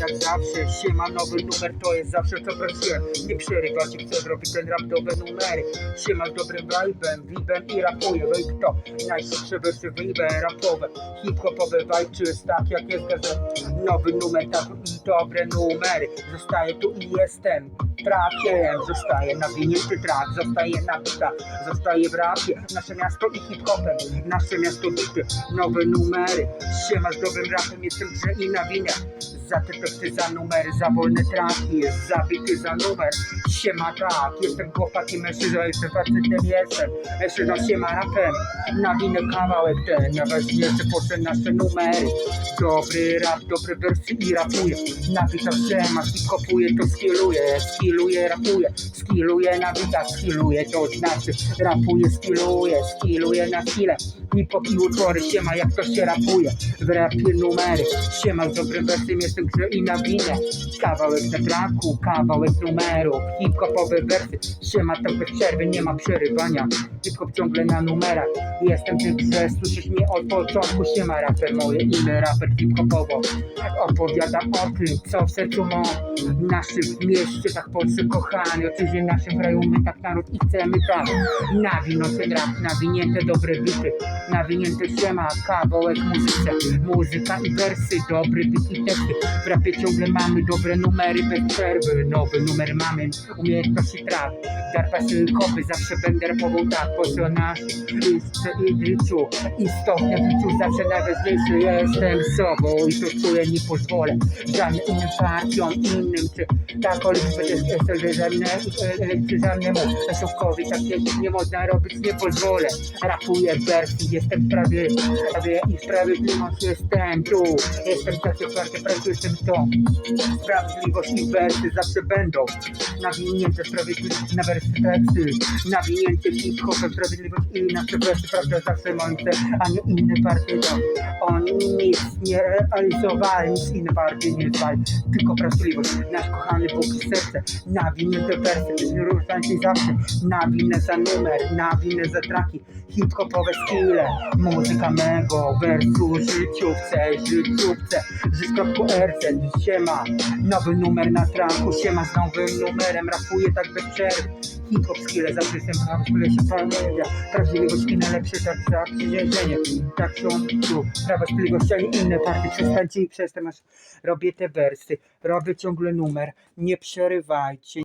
jak zawsze Siema, nowy numer to jest zawsze co prosiłem Nie przerywać, chcę zrobić ten rap nowe numery Siema z dobrym vibe'em, vibem i rapuję No i kto? Najszybsze wersy vibe rapowe Hip-hopowe vibe, jest tak jak jest gazet? Nowy numer, tak i dobre numery Zostaję tu i jestem trakiem Zostaję nawinięty trak, zostaję na bita Zostaję w rapie, nasze miasto i hip-hopem Nasze miasto bity, nowe numery Siema z dobrym rapem, jestem grze i na winę za te teksty, za numery, za wolne traki Jest zabity za numer Siema tak, jestem chłopakiem mężczyzną Jestem facetem, jestem. Mężczyzną siema rapem Na winę kawałek ten. Najważniejsze proszę nasze numery. Dobry rap, dobre wersy i rapuję. Nabita siema, hip-hopuję to skilluję. Skilluję, rapuję. Skilluję na bitach, skilluję to znaczy Rapuję, skilluję, skilluję na chwilę Hip-hop i utwory, siema jak to się rapuje? W rapie numery, siema z dobrym wersem Jestem grze i na winę. Kawałek na traku, kawałek numerów Hip-hopowe wersy, siema to bez przerwy Nie ma przerywania, hip-hop ciągle na numerach. Jestem w tej grze, słyszysz mnie od początku. Siema raper moje imię, raper hip-hopowo. Opowiadam o tym, co w sercu mam. Naszym mieście, tak Polsce kochany Oczywiście w naszym kraju my tak naród i chcemy tak. Nawino ten rap, nawinięte dobre bity Nawinięte siema, kawałek muzyce. Muzyka i wersy, dobry bit i teksty W rapie ciągle mamy dobre numery bez przerwy. Nowy numer mamy, umiejętności trap Dar pasy kopy, zawsze będę rapował tak co nasz ist- i życiu Istotne w życiu zawsze najważniejszy Jestem sobą i to czuję, nie pozwolę Żadnym innym partiom, innym czy tak będę żadnemu Szybkowi tak nie można robić, nie pozwolę. Rapuję wersy, jestem prawie, prawie i sprawiedliwość jestem tu. Jestem takie twarde, prawie jestem to Sprawiedliwość i wersy zawsze będą Nawinięte sprawiedliwość na wersy teksty Nawinięte hip-hop, sprawiedliwość i nasze wersy Prawda zawsze mące, a nie inne partie. To Oni nic nie realizowali, nic inne partie nie zwali Tylko sprawiedliwość, nasz kochany Bóg serce Nawinięte wersy, różnicy zawsze. Nawinę za numer, nawinę za traki Hip-hopowe skille, muzyka mego Wersu życiówce, życiówce Żyć.rz, siema Nowy numer na traku, siema z nowym numerem. Rapuję tak bez przerwy Hip-hop skille, jestem prawy, skille się pamięta Prawdziwość i najlepsze tak za przyjrzenie. Tak są tu, prawa sprawiedliwość, a nie inne partie. Przestańcie i przestań, robię te wersy. Robię ciągle numer, nie przerywajcie